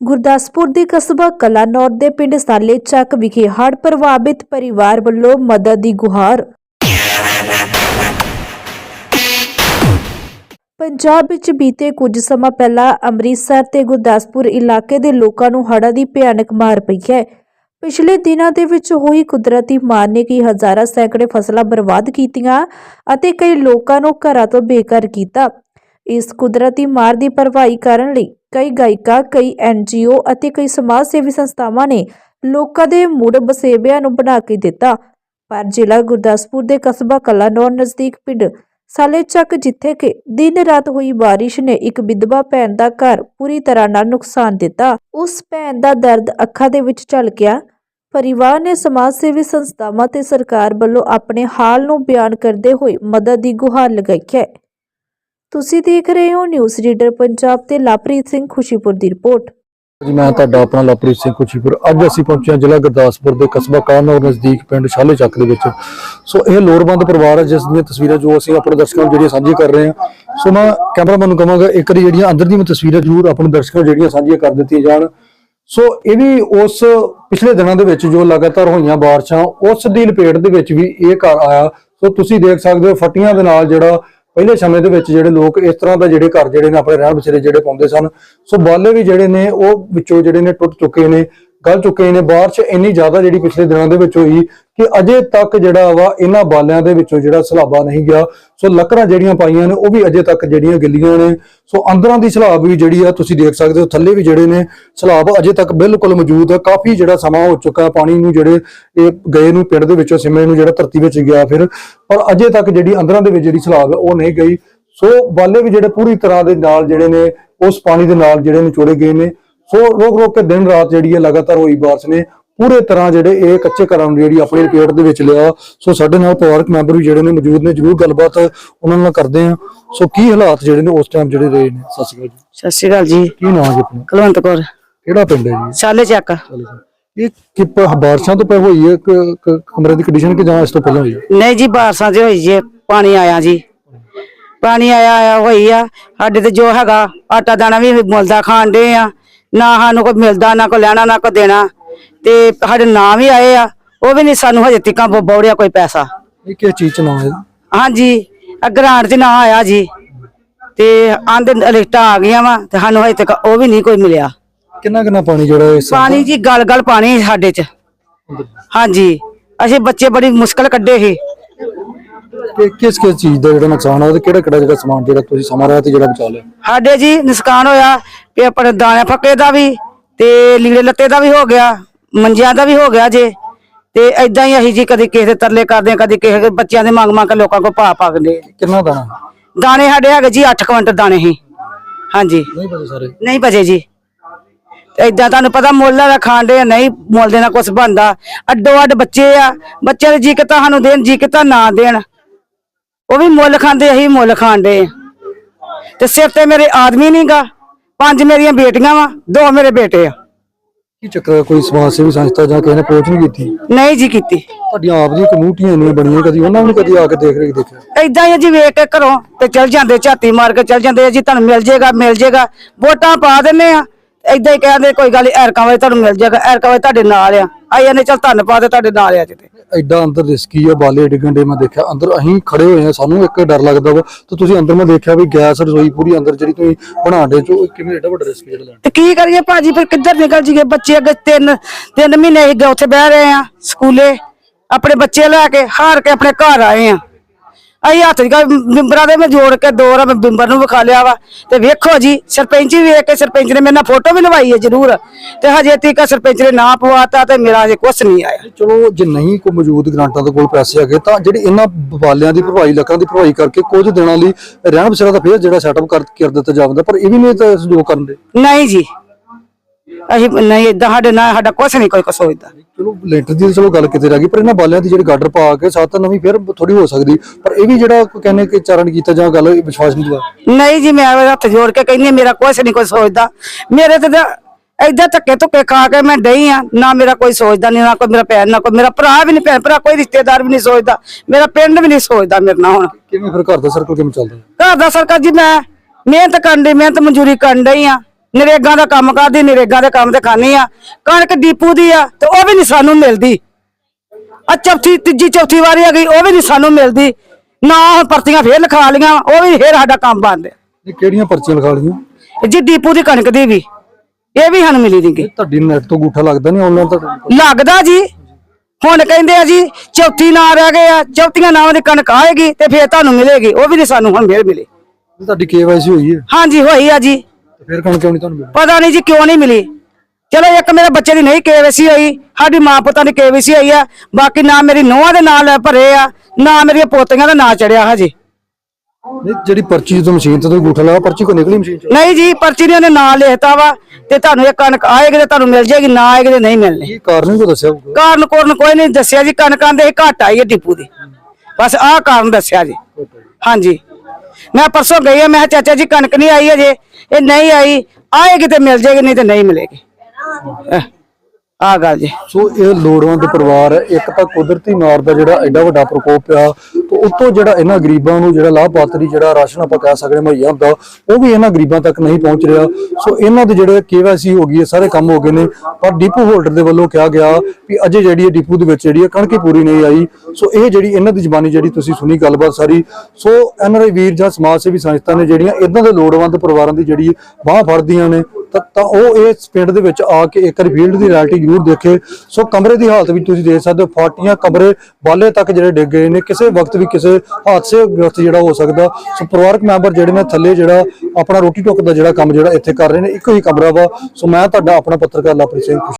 ਗੁਰਦਾਸਪੁਰ ਦੇ ਕਸਬਾ ਕਲਾਨੌਰ ਦੇ ਪਿੰਡ ਸਾਲੇ ਚੱਕ ਵਿਖੇ ਹੜ੍ਹ ਪ੍ਰਭਾਵਿਤ ਪਰਿਵਾਰ ਵੱਲੋਂ ਮਦਦ ਦੀ ਗੁਹਾਰ। ਪੰਜਾਬ ਵਿੱਚ ਬੀਤੇ ਕੁਝ ਸਮਾਂ ਪਹਿਲਾਂ ਅੰਮ੍ਰਿਤਸਰ ਤੇ ਗੁਰਦਾਸਪੁਰ ਇਲਾਕੇ ਦੇ ਲੋਕਾਂ ਨੂੰ ਹੜ੍ਹਾਂ ਦੀ ਭਿਆਨਕ ਮਾਰ ਪਈ ਹੈ। ਪਿਛਲੇ ਦਿਨਾਂ ਦੇ ਵਿੱਚ ਹੋਈ ਕੁਦਰਤੀ ਮਾਰ ਨੇ ਕਈ ਹਜ਼ਾਰਾਂ ਸੈਂਕੜੇ ਫਸਲਾਂ ਬਰਬਾਦ ਕੀਤੀਆਂ ਅਤੇ ਕਈ ਲੋਕਾਂ ਨੂੰ ਘਰਾਂ ਤੋਂ ਬੇਘਰ ਕੀਤਾ। ਇਸ ਕੁਦਰਤੀ ਮਾਰ ਦੀ ਭਰਪਾਈ ਕਰਨ ਲਈ ਕਈ ਗਾਇਕਾਂ, ਕਈ ਐਨਜੀਓ ਅਤੇ ਕਈ ਸਮਾਜ ਸੇਵੀ ਸੰਸਥਾਵਾਂ ਨੇ ਲੋਕਾਂ ਦੇ ਮੁੜ ਬਸੇਬਿਆਂ ਨੂੰ ਬਣਾ ਕੇ ਦਿੱਤਾ। ਪਰ ਜ਼ਿਲ੍ਹਾ ਗੁਰਦਾਸਪੁਰ ਦੇ ਕਸਬਾ ਕਲਾਨੌਰ ਨਜ਼ਦੀਕ ਪਿੰਡ ਸਾਲੇ ਚੱਕ ਜਿੱਥੇ ਕਿ ਦਿਨ ਰਾਤ ਹੋਈ ਬਾਰਿਸ਼ ਨੇ ਇੱਕ ਵਿਧਵਾ ਭੈਣ ਦਾ ਘਰ ਪੂਰੀ ਤਰ੍ਹਾਂ ਨਾਲ ਨੁਕਸਾਨ ਦਿੱਤਾ। ਉਸ ਭੈਣ ਦਾ ਦਰਦ ਅੱਖਾਂ ਦੇ ਵਿੱਚ ਝਲਕਿਆ ਪਰਿਵਾਰ ਨੇ ਸਮਾਜ ਸੇਵੀ ਸੰਸਥਾਵਾਂ ਤੇ ਸਰਕਾਰ ਵੱਲੋਂ ਆਪਣੇ ਹਾਲ ਨੂੰ ਬਿਆਨ ਕਰਦੇ ਹੋਏ ਮਦਦ ਦੀ ਗੁਹਾਰ ਲਗਾਈ ਹੈ। ਤੁਸੀਂ ਦੇਖ ਰਹੇ ਹੋ ਨਿਊਜ਼ ਰੀਡਰ ਪੰਜਾਬ ਤੇ ਲਾਪ੍ਰੀਤ ਸਿੰਘ ਖੁਸ਼ੀਪੁਰ ਦੀ ਰਿਪੋਰਟ। ਜੀ, ਮੈਂ ਤੁਹਾਡਾ ਆਪਣਾ ਲਵਪ੍ਰੀਤ ਸਿੰਘ ਖੁਸ਼ੀਪੁਰ। ਅੱਜ ਅਸੀਂ ਪਹੁੰਚੇ ਹਾਂ ਜ਼ਿਲ੍ਹਾ ਗੁਰਦਾਸਪੁਰ ਦੇ ਕਸਬਾ ਕਾਨੌਰ ਨਜ਼ਦੀਕ ਪਿੰਡ ਛਾਲੇ ਚੱਕ ਦੇ ਵਿੱਚ। ਸੋ ਇਹ ਲੋੜਵੰਦ ਪਰਿਵਾਰ ਹੈ, ਜਿਸ ਦੀਆਂ ਤਸਵੀਰਾਂ ਜੋ ਅਸੀਂ ਆਪਣੇ ਦਰਸ਼ਕਾਂ ਨੂੰ ਜਿਹੜੀਆਂ ਸਾਂਝੀਆਂ ਕਰ ਰਹੇ ਹਾਂ। ਸੋ ਮੈਂ ਕੈਮਰਾਮੈਨ ਨੂੰ ਕਹਾਂਗਾ, ਇੱਕ ਵਾਰੀ ਜਿਹੜੀਆਂ ਅੰਦਰ ਦੀਆਂ ਤਸਵੀਰਾਂ ਜ਼ਰੂਰ ਆਪਣੇ ਦਰਸ਼ਕਾਂ ਨੂੰ ਜਿਹੜੀਆਂ ਸਾਂਝੀਆਂ ਕਰ ਦਿੱਤੀਆਂ ਜਾਣ। ਸੋ ਇਹ ਵੀ ਉਸ ਪਿਛਲੇ ਦਿਨਾਂ ਦੇ ਵਿੱਚ ਜੋ ਲਗਾਤਾਰ ਹੋਈਆਂ ਬਾਰਿਸ਼ਾਂ, ਉਸ ਦੀ ਲਪੇਟ ਦੇ ਵਿੱਚ ਵੀ ਇਹ ਘਰ ਆਇਆ। ਸੋ ਤੁਸੀਂ ਦੇਖ ਸਕਦੇ ਹੋ ਫੱਟੀਆਂ ਦੇ ਨਾਲ ਜਿਹੜਾ ਪਹਿਲੇ ਸਮੇਂ ਦੇ ਵਿੱਚ ਜਿਹੜੇ ਲੋਕ ਇਸ ਤਰ੍ਹਾਂ ਦਾ ਜਿਹੜੇ ਘਰ ਜਿਹੜੇ ਨੇ ਆਪਣੇ ਰਹਿਣ ਬਸੇਰੇ ਜਿਹੜੇ ਪਾਉਂਦੇ ਸਨ, ਸੋ ਬਾਲੇ ਵੀ ਜਿਹੜੇ ਨੇ, ਉਹ ਵਿੱਚੋਂ ਜਿਹੜੇ ਨੇ ਟੁੱਟ ਚੁੱਕੇ ਨੇ। ਗਲ ਚੁੱਕੇ ਨੇ, ਬਾਰਿਸ਼ ਇੰਨੀ ਜ਼ਿਆਦਾ ਜਿਹੜੀ ਪਿਛਲੇ ਦਿਨਾਂ ਦੇ ਵਿੱਚ ਹੋਈ ਕਿ ਅਜੇ ਤੱਕ ਜਿਹੜਾ ਵਾ ਇਹਨਾਂ ਬਾਲਿਆਂ ਦੇ ਵਿੱਚੋਂ ਜਿਹੜਾ ਸਲਾਬਾ ਨਹੀਂ ਗਿਆ। ਸੋ ਲੱਕੜਾਂ ਜਿਹੜੀਆਂ ਪਾਈਆਂ ਨੇ, ਉਹ ਵੀ ਅਜੇ ਤੱਕ ਜਿਹੜੀਆਂ ਗਿੱਲੀਆਂ ਨੇ। ਸੋ ਅੰਦਰਾਂ ਦੀ ਸਲਾਬ ਵੀ ਜਿਹੜੀ ਆ, ਤੁਸੀਂ ਦੇਖ ਸਕਦੇ ਹੋ, ਥੱਲੇ ਵੀ ਜਿਹੜੇ ਨੇ, ਸਲਾਬ ਅਜੇ ਤੱਕ ਬਿਲਕੁਲ ਮੌਜੂਦ ਹੈ ਕਾਫੀ ਜਿਹੜਾ ਸਮਾਂ ਹੋ ਚੁੱਕਾ, ਪਾਣੀ ਨੂੰ ਜਿਹੜੇ ਇਹ ਗਏ ਨੂੰ ਪਿੰਡ ਦੇ ਵਿੱਚੋਂ ਸਿਮੇ ਨੂੰ ਜਿਹੜਾ ਧਰਤੀ ਵਿੱਚ ਗਿਆ ਫਿਰ। ਪਰ ਅਜੇ ਤੱਕ ਜਿਹੜੀ ਅੰਦਰਾਂ ਦੇ ਵਿੱਚ ਜਿਹੜੀ ਸਲਾਬ ਹੈ ਉਹ ਨਹੀਂ ਗਈ। ਸੋ ਬਾਲੇ ਵੀ ਜਿਹੜੇ ਪੂਰੀ ਤਰ੍ਹਾਂ ਦੇ ਨਾਲ ਜਿਹੜੇ ਨੇ, ਉਸ ਪਾਣੀ ਦੇ ਨਾਲ ਜਿਹੜੇ ਨਿਚੋੜੇ ਗਏ ਨੇ। ਸੋ ਰੋਕ ਰੋਕ ਕੇ ਦਿਨ ਰਾਤ ਜਿਹੜੀ ਹੈ ਲਗਾਤਾਰ ਹੋਈ ਬਾਰਿਸ਼ ਨੇ ਪੂਰੇ ਤਰ੍ਹਾਂ ਜਿਹੜੇ ਇਹ ਕੱਚੇ ਘਰਾਂ ਨੂੰ ਜਿਹੜੀ ਆਪਣੀ ਰਿਪੇਟ ਦੇ ਵਿੱਚ ਲਿਆ। ਸੋ ਸਾਡੇ ਨਾਲ ਪਰਿਵਾਰਕ ਮੈਂਬਰ ਵੀ ਜਿਹੜੇ ਨੇ ਮੌਜੂਦ ਨੇ ਜਰੂਰ ਗੱਲਬਾਤ ਉਹਨਾਂ ਨਾਲ ਕਰਦੇ ਆ ਸੋ ਕੀ ਹਾਲਾਤ ਜਿਹੜੇ ਨੇ ਉਸ ਟਾਈਮ ਜਿਹੜੇ ਰਹੇ ਨੇ? ਸਤਿ ਸ਼੍ਰੀ ਅਕਾਲ ਜੀ। ਸਤਿ ਸ਼੍ਰੀ ਅਕਾਲ ਜੀ। ਕੀ ਨਾਮ ਹੈ ਆਪਣਾ? ਕੁਲਵੰਤ ਕੌਰ। ਕਿਹੜਾ ਪਿੰਡ ਹੈ ਜੀ? ਸਾਲੇ ਚੱਕ ਇਹ ਕਿ ਬਾਰਿਸ਼ਾਂ ਤੋਂ ਪਹਿਲਾਂ ਹੋਈ ਹੈ ਕਮਰੇ ਦੀ ਕੰਡੀਸ਼ਨ ਕਿ ਜਾਂ ਇਸ ਤੋਂ ਪਹਿਲਾਂ ਹੋਈ ਹੈ? ਨਹੀਂ ਜੀ ਬਾਰਸਾਂ 'ਚ ਹੋਈ ਜੀ ਪਾਣੀ ਆਇਆ ਜੀ। ਪਾਣੀ ਆਇਆ ਆਇਆ ਹੋਈ ਆ। ਸਾਡੇ ਤੇ ਜੋ ਹੈਗਾ ਆਟਾ ਦਾਣਾ ਵੀ ਮੁੱਲਦਾ ਖਾਣ ਦੇ ਆ। ਨਾ ਸਾਨੂੰ ਕੋਈ ਮਿਲਦਾ ਨਾ ਕੋਈ ਲੈਣਾ ਨਾ ਕੋਈ ਦੇਣਾ। ਤੇ ਸਾਡੇ ਨਾਂ ਵੀ ਆਏ ਆ ਉਹ ਵੀ ਨਹੀਂ ਸਾਨੂੰ ਹਜੇ ਤੱਕ ਬੌੜਿਆ ਕੋਈ ਪੈਸਾ। ਇਹ ਕਿਸ ਚੀਜ਼ ਚ ਨਾਮ ਹੈ? ਹਾਂਜੀ ਗ੍ਰਾਂਟ 'ਚ ਨਾਂ ਆਇਆ ਜੀ। ਤੇ ਆਂਦੇ ਲਿਸਟਾਂ ਆ ਗਈਆਂ ਵਾ ਤੇ ਸਾਨੂੰ ਹਜੇ ਤੱਕ ਉਹ ਵੀ ਨਹੀਂ ਕੋਈ ਮਿਲਿਆ। ਕਿੰਨਾ ਕਿੰਨਾ ਪਾਣੀ ਜਿਹੜਾ ਇਸ ਪਾਣੀ ਜੀ ਗਲ ਗਲ ਪਾਣੀ ਸਾਡੇ 'ਚ। ਹਾਂਜੀ ਅਸੀਂ ਬੱਚੇ ਬੜੀ ਮੁਸ਼ਕਲ ਕੱਢੇ ਸੀ। ਕਿ ਕਿਸ ਕਿਸ ਚੀਜ਼ ਦਾ ਜਿਹੜਾ ਨੁਕਸਾਨ ਹੋਇਆ ਤੇ ਕਿਹੜਾ ਕਿਹੜਾ ਜਿਹੜਾ ਸਮਾਨ ਜਿਹੜਾ ਤੁਸੀਂ ਸਮਾਂ ਰਿਹਾ ਤੇ ਜਿਹੜਾ ਬਚਾ ਲਿਆ? ਸਾਡੇ ਜੀ ਨੁਕਸਾਨ ਹੋਇਆ ਕਿ ਆਪਣੇ ਦਾਣੇ ਫੱਕੇ ਦਾ ਵੀ ਤੇ ਲੀੜੇ ਲੱਤੇ ਦਾ ਵੀ ਹੋ ਗਿਆ ਮੰਜਿਆਂ ਦਾ ਵੀ ਹੋ ਗਿਆ ਜੇ। ਤੇ ਐਦਾਂ ਹੀ ਅਸੀਂ ਜੀ ਕਦੀ ਕਿਸੇ ਦੇ ਤਰਲੇ ਕਰਦੇ ਹਾਂ ਕਦੀ ਕਿਸੇ ਦੇ ਬੱਚਿਆਂ ਦੇ ਮੰਗ ਮੰਗ ਕੇ ਲੋਕਾਂ ਕੋ ਪਾ ਪਾਗਦੇ ਕਿੰਨਾ ਦਾਣਾ? ਦਾਣੇ ਸਾਡੇ ਹੈਗੇ ਜੀ 8 ਕੁਇੰਟਲ ਦਾਣੇ ਹੀ। ਹਾਂਜੀ। ਨਹੀਂ ਪਤਾ ਸਾਰੇ? ਨਹੀਂ ਬਚੇ ਜੀ। ਤੇ ਏਦਾਂ ਤੁਹਾਨੂੰ ਪਤਾ ਮੁੱਲ ਦਾ ਖਾਣ ਦੇ ਨਹੀਂ ਮੁੱਲ ਦੇ ਨਾਲ ਕੁਝ ਬਣਦਾ। ਅੱਡੋ ਅੱਡ ਬੱਚੇ ਆ ਬੱਚਿਆਂ ਦੇ ਜੀ ਕਿਤਾ ਸਾਨੂੰ ਦੇਣ ਜੀ ਕਿਤਾ ਨਾ ਦੇਣ। ਉਹ ਵੀ ਮੁੱਲ ਖਾਂਦੇ ਅਸੀਂ ਮੁੱਲ ਖਾਂਦੇ ਤੇ ਸਿਰ ਤੇ ਮੇਰੇ ਆਦਮੀ ਨਹੀਂਗਾ ਪੰਜ ਮੇਰੀਆਂ ਬੇਟੀਆਂ ਵਾ ਦੋ ਮੇਰੇ ਬੇਟੇ ਆ। ਕੀ ਚੱਕਰ ਹੈ? ਕੋਈ ਸਮਾਜ ਸੇਵੀ ਸੰਸਥਾ ਜਾਂ ਕਿਸੇ ਨੇ ਪਹੁੰਚ ਨਹੀਂ ਕੀਤੀ? ਨਹੀਂ ਜੀ ਕੀਤੀ। ਤੁਹਾਡੀਆਂ ਆਪ ਦੀਆਂ ਕਮੂਟੀਆਂ ਇੰਨੀਆਂ ਬਣੀਆਂ ਕਦੀ ਉਹਨਾਂ ਨੂੰ ਕਦੀ ਆ ਕੇ ਦੇਖ ਰਹੇ ਦੇਖਿਆ? ਏਦਾਂ ਹੀ ਆ ਜੀ ਵੇਖ ਕੇ ਘਰੋਂ ਤੇ ਚਲ ਜਾਂਦੇ ਝਾਤੀ ਮਾਰ ਕੇ ਚਲ ਜਾਂਦੇ ਆ ਜੀ ਤੁਹਾਨੂੰ ਮਿਲ ਜੇਗਾ ਮਿਲ ਜੇਗਾ। ਵੋਟਾਂ ਪਾ ਦਿੰਨੇ ਆ। ਏਦਾਂ ਹੀ ਕਹਿੰਦੇ ਕੋਈ ਗੱਲ ਐਰਕਾਂ ਵੇ ਤੁਹਾਨੂੰ ਮਿਲ ਜਾਏਗਾ ਐਰਕਾਂ ਵੇ ਤੁਹਾਡੇ ਨਾਲ ਆ। ਆਈ ਨੇ ਚਲ ਧੰਨ ਪਾ ਦੇ ਤੁਹਾਡੇ ਨਾਲ ਆ ਜਿੱਤੇ ਐਡਾ ਅੰਦਰ ਰਿਸਕੀ ਆ ਬਾਲੇ ਡਿੱਗਣ ਦੇ ਮੈਂ ਦੇਖਿਆ ਅੰਦਰ ਅਸੀਂ ਖੜੇ ਹੋਏ ਆ ਸਾਨੂੰ ਇੱਕ ਡਰ ਲੱਗਦਾ ਵਾ ਤੇ ਤੁਸੀਂ ਅੰਦਰ ਮੈਂ ਦੇਖਿਆ ਵੀ ਗੈਸ ਰਸੋਈ ਪੂਰੀ ਅੰਦਰ ਜਿਹੜੀ ਤੁਸੀਂ ਬਣਾਉਂਦੇ ਚੋ ਕਿਵੇਂ ਐਡਾ ਵੱਡਾ ਰਿਸਕ ਜਿਹੜਾ ਲੈਣਾ? ਤੇ ਕੀ ਕਰੀਏ ਭਾਜੀ ਫਿਰ ਕਿੱਧਰ ਨਿਕਲ ਜੀਏ? ਬੱਚੇ ਅੱਗੇ ਤਿੰਨ ਤਿੰਨ ਮਹੀਨੇ ਅਸੀਂ ਉੱਥੇ ਬਹਿ ਰਹੇ ਆ ਸਕੂਲੇ। ਆਪਣੇ ਬੱਚੇ ਲੈ ਕੇ ਹਾਰ ਕੇ ਆਪਣੇ ਘਰ ਆਏ ਆ। ਅਸੀਂ ਹੱਥ ਜਿਹਾ ਬਿੰਬਰਾਂ ਦੇ ਮੈਂ ਜੋੜ ਕੇ ਦੋ ਰ ਬਿੰਬਰ ਨੂੰ ਵਿਖਾ ਲਿਆ ਵਾ। ਤੇ ਵੇਖੋ ਜੀ ਸਰਪੰਚ ਵੀ ਵੇਖ ਕੇ ਸਰਪੰਚ ਨੇ ਮੇਰੇ ਨਾਲ ਫੋਟੋ ਵੀ ਲਵਾਈ ਹੈ ਜ਼ਰੂਰ। ਤੇ ਹਜੇ ਤੱਕ ਸਰਪੰਚ ਨੇ ਨਾਂ ਪਵਾਤਾ ਤੇ ਮੇਰਾ ਹਜੇ ਕੁਝ ਨਹੀਂ ਆਇਆ। ਚਲੋ ਜੇ ਨਹੀਂ ਕੋਈ ਮੌਜੂਦ ਗ੍ਰਾਂਟਾਂ ਦੇ ਕੋਲ ਪੈਸੇ ਹੈਗੇ ਤਾਂ ਜਿਹੜੇ ਇਹਨਾਂ ਬਾਲਿਆਂ ਦੀ ਭਰਵਾਈ ਲੱਖਾਂ ਦੀ ਭਰਵਾਈ ਕਰਕੇ ਕੁਝ ਦਿਨਾਂ ਲਈ ਰਹਿਣ ਬਸੇਰਾ ਤਾਂ ਫੇਰ ਜਿਹੜਾ ਸੈਟਅਪ ਕਰ ਕਰ ਦਿੱਤਾ ਜਾਵਦਾ ਪਰ ਇਹ ਵੀ ਨਹੀਂ ਤਾਂ ਸਹਿਯੋਗ ਕਰਨ ਦੇ। ਨਹੀਂ ਜੀ। ਅਸੀਂ ਨਹੀਂ ਏਦਾਂ ਸਾਡੇ ਨਾਲ ਸਾਡਾ ਕੁਝ ਨਹੀਂ ਕੋਈ ਕੁਛ ਸੋਚਦਾ ਚਲੋ ਲੈਂਟਰ ਦੀ ਤਾਂ ਚਲੋ ਗੱਲ ਕਿਤੇ ਰਹਿ ਗਈ ਪਰ ਇਹਨਾਂ ਬਾਲਿਆਂ ਦੀ ਜਿਹੜੀ ਗਾਡਰ ਪਾ ਕੇ ਸਾਥ ਤਾਂ ਨਵੀਂ ਫਿਰ ਥੋੜੀ ਹੋ ਸਕਦੀ ਪਰ ਇਹ ਵੀ ਜਿਹੜਾ ਕੋਈ ਕਹਿੰਦੇ ਕਿ ਚਾਰਨ ਕੀਤਾ ਜਾਂ ਗੱਲ ਇਹ ਵਿਸ਼ਵਾਸ ਨਹੀਂ ਦਵਾ ਨਹੀਂ ਜੀ ਮੈਂ ਹੱਥ ਜੋੜ ਕੇ ਕਹਿੰਦੀ ਹਾਂ, ਮੇਰਾ ਕੁਛ ਨਹੀਂ ਕੋਈ ਸੋਚਦਾ। ਮੇਰੇ ਤੇ ਤਾਂ ਏਦਾਂ ਧੱਕੇ ਧੁੱਕੇ ਖਾ ਕੇ ਮੈਂ ਡਈ ਆ ਨਾ ਮੇਰਾ ਕੋਈ ਸੋਚਦਾ ਨਹੀਂ ਨਾ ਕੋਈ ਮੇਰਾ ਭੈਣ ਨਾ ਕੋਈ ਮੇਰਾ ਭਰਾ ਵੀ ਨਹੀਂ ਭੈਣ ਭਰਾ ਕੋਈ ਰਿਸ਼ਤੇਦਾਰ ਵੀ ਨਹੀਂ ਸੋਚਦਾ ਮੇਰਾ ਪਿੰਡ ਵੀ ਨਹੀਂ ਸੋਚਦਾ ਮੇਰੇ ਨਾਲ ਹੁਣ। ਕਿਵੇਂ ਫਿਰ ਘਰ ਦਾ ਸਰਕਲ ਕਿਵੇਂ ਚੱਲਦਾ? ਘਰ ਦਾ ਸਰਕਾਰ ਜੀ ਮੈਂ ਮਿਹਨਤ ਕਰਨ ਦੀ ਮਿਹਨਤ ਮਨਜ਼ੂਰੀ ਕਰਨ ਡਈ ਆ ਨਰੇਗਾ ਦਾ ਕੰਮ ਕਰਦੀ ਨਰੇਗਾ ਦੇ ਕੰਮ ਤੇ ਖਾਣੀ ਆ। ਕਣਕ ਡੀਪੂ ਦੀ ਆ ਤੇ ਉਹ ਵੀ ਨਹੀਂ ਸਾਨੂੰ ਮਿਲਦੀ। ਆ ਚੌਥੀ ਤੀਜੀ ਚੌਥੀ ਵਾਰੀ ਆ ਗਈ ਉਹ ਵੀ ਨਹੀਂ ਸਾਨੂੰ ਮਿਲਦੀ। ਨਾ ਹੁਣ ਪਰਚੀਆਂ ਫੇਰ ਲਿਖਾ ਲੀਆਂ ਉਹ ਵੀ ਫੇਰ ਸਾਡਾ ਕੰਮ ਬੰਦ ਇਹ ਕਿਹੜੀਆਂ ਪਰਚੀਆਂ ਲਿਖਾ ਲਈਆਂ? ਜੀ ਡੀਪੂ ਦੀ ਕਣਕ ਦੀ ਵੀ ਇਹ ਵੀ ਸਾਨੂੰ ਮਿਲੀ ਨਹੀਂ ਤੁਹਾਡੀ ਨੈਟ ਤੋਂ ਗੂਠਾ ਲੱਗਦਾ ਨਹੀਂ ਆਨਲਾਈਨ ਤੁਹਾਡੇ ਲੱਗਦਾ ਜੀ। ਹੁਣ ਕਹਿੰਦੇ ਆ ਜੀ ਚੌਥੀ ਨਾ ਰਹਿ ਗਏ ਆ ਚੌਥੀਆਂ ਨਾਵਾਂ ਦੀ ਕਣਕ ਆਏਗੀ ਤੇ ਫੇਰ ਤੁਹਾਨੂੰ ਮਿਲੇਗੀ ਉਹ ਵੀ ਨਹੀਂ ਸਾਨੂੰ ਹੁਣ ਫੇਰ ਮਿਲੀ। ਤੁਹਾਡੀ ਕੇਵਾਈਸੀ ਹੋਈ ਹੈ? ਹਾਂਜੀ ਹੋਈ ਆ ਜੀ। ਫਿਰ ਕਣਕ ਕਿਉਂ ਨਹੀਂ ਤੁਹਾਨੂੰ ਪਤਾ ਨਹੀਂ ਜੀ ਕਿਉਂ ਨਹੀਂ ਮਿਲੀ। ਚਲੋ ਇੱਕ ਮੇਰੇ ਬੱਚੇ ਦੀ ਨਹੀਂ ਕੇਵੀਸੀ ਹੋਈ ਸਾਡੀ ਮਾਂ ਪੁੱਤਾਂ ਦੀ ਕੇਵੀਸੀ ਹੋਈ ਆ। ਬਾਕੀ ਨਾ ਮੇਰੀ ਨੂੰਹਾਂ ਦੇ ਨਾਂ ਲੈ ਭਰੇ ਆ ਨਾ ਮੇਰੀਆਂ ਪੋਤੀਆਂ ਦਾ ਨਾਂ ਚੜਿਆ ਹਜੇ। ਨਹੀਂ ਜਿਹੜੀ ਪਰਚੀ ਤੋਂ ਮਸ਼ੀਨ ਤੋਂ ਤੁਸੀਂ ਗੂਠਾ ਲਾਇਆ ਪਰਚੀ ਕੋ ਨਿਕਲੀ ਮਸ਼ੀਨ ਚੋਂ? ਨਹੀਂ ਜੀ ਪਰਚੀ ਨੇ ਉਹਨੇ ਨਾਂ ਲਿਖਤਾ ਵਾ ਤੇ ਤੁਹਾਨੂੰ ਇਹ ਕਣਕ ਆਏਗੀ ਤੇ ਤੁਹਾਨੂੰ ਮਿਲ ਜਾਏਗੀ ਨਾ ਆਏਗੀ ਤੇ ਨਹੀਂ ਮਿਲਣੀ। ਕੀ ਕਾਰਨ ਕੋ ਦੱਸਿਆ ਹੋਊਗਾ? ਕਾਰਨ ਕੋਰਨ ਕੋਈ ਨਹੀਂ ਦੱਸਿਆ ਜੀ ਕਣਕਾਂ ਦੇ ਘਾਟ ਆਈ ਹੈ ਟਿੱਪੂ ਦੀ। ਬਸ ਆਹ ਕਾਰਨ ਦੱਸਿਆ ਜੀ। ਹਾਂਜੀ। ਮੈਂ ਪਰਸੋਂ ਗਈ ਆ ਮੈਂ ਕਿਹਾ ਚਾਚਾ ਜੀ ਕਣਕ ਨਹੀਂ ਆਈ ਅਜੇ ਇਹ ਨਹੀਂ ਆਈ ਆਏਗੀ ਤੇ ਮਿਲ ਜਾਏਗੀ ਨਹੀਂ ਤੇ ਨਹੀਂ ਮਿਲੇਗੀ। ਅਹ, ਆਹ ਜੀ। ਸੋ ਇਹ ਲੋੜਵੰਦ ਪਰਿਵਾਰ ਇੱਕ ਤਾਂ ਕੁਦਰਤੀ ਮਾਰ ਦਾ ਜਿਹੜਾ ਐਡਾ ਵੱਡਾ ਪ੍ਰਕੋਪ ਆ ਤੇ ਉਤੋਂ ਜਿਹੜਾ ਇਹਨਾਂ ਗਰੀਬਾਂ ਨੂੰ ਜਿਹੜਾ ਲਾਭਪਾਤਰੀ ਜਿਹੜਾ ਰਾਸ਼ਨ ਆਪਾਂ ਕਹਿ ਸਕਦੇ ਮੁਹੱਈਆ ਹੁੰਦਾ ਉਹ ਵੀ ਇਹਨਾਂ ਗਰੀਬਾਂ ਤੱਕ ਨਹੀਂ ਪਹੁੰਚ ਰਿਹਾ। ਸੋ ਇਹਨਾਂ ਦੇ ਜਿਹੜੇ ਕੇਵਾਈਸੀ ਹੋ ਗਈ ਹੈ ਸਾਰੇ ਕੰਮ ਹੋ ਗਏ ਨੇ। ਪਰ ਡਿਪੂ ਹੋਲਡਰ ਦੇ ਵੱਲੋਂ ਕਿਹਾ ਗਿਆ ਵੀ ਅਜੇ ਜਿਹੜੀ ਹੈ ਡਿਪੂ ਦੇ ਵਿੱਚ ਜਿਹੜੀ ਹੈ ਕਣਕ ਪੂਰੀ ਨਹੀਂ ਆਈ। ਸੋ ਇਹ ਜਿਹੜੀ ਇਹਨਾਂ ਦੀ ਜ਼ਬਾਨੀ ਜਿਹੜੀ ਤੁਸੀਂ ਸੁਣੀ ਗੱਲਬਾਤ ਸਾਰੀ ਸੋ ਐਨਆਰਆਈ ਵੀਰ ਜਾਂ ਸਮਾਜ ਸੇਵੀ ਸੰਸਥਾ ਨੇ ਜਿਹੜੀਆਂ ਇਦਾਂ ਦੇ ਲੋੜਵੰਦ ਪਰਿਵਾਰਾਂ ਦੀ ਜਿਹੜੀ ਬਾਹ ਫੜਦੀਆਂ ਨੇ ਤਾਂ ਤਾਂ ਉਹ ਇਸ ਪਿੰਡ ਦੇ ਵਿੱਚ ਆ ਕੇ ਇੱਕ ਵਾਰੀ ਫੀਲਡ ਦੀ ਰਿਐਲਿਟੀ ਜ਼ਰੂਰ ਦੇਖੇ। ਸੋ ਕਮਰੇ ਦੀ ਹਾਲਤ ਵੀ ਤੁਸੀਂ ਦੇਖ ਸਕਦੇ ਹੋ, ਫਾਟੀਆਂ ਕਮਰੇ ਬਾਲੇ ਤੱਕ ਜਿਹੜੇ ਡਿੱਗ ਗਏ ਨੇ, ਕਿਸੇ ਵਕਤ ਵੀ ਕਿਸੇ ਹਾਦਸੇ ਗ੍ਰਸਤ ਜਿਹੜਾ ਹੋ ਸਕਦਾ। ਸੋ ਪਰਿਵਾਰਕ ਮੈਂਬਰ ਜਿਹੜੇ ਨੇ ਥੱਲੇ ਜਿਹੜਾ ਆਪਣਾ ਰੋਟੀ ਟੋਕ ਦਾ ਜਿਹੜਾ ਕੰਮ ਜਿਹੜਾ ਇੱਥੇ ਕਰ ਰਹੇ ਨੇ, ਇੱਕੋ ਹੀ ਕਮਰਾ ਵਾ। ਸੋ ਮੈਂ ਤੁਹਾਡਾ ਆਪਣਾ ਪੱਤਰਕਾਰ ਲਵਪ੍ਰੀਤ ਸਿੰਘ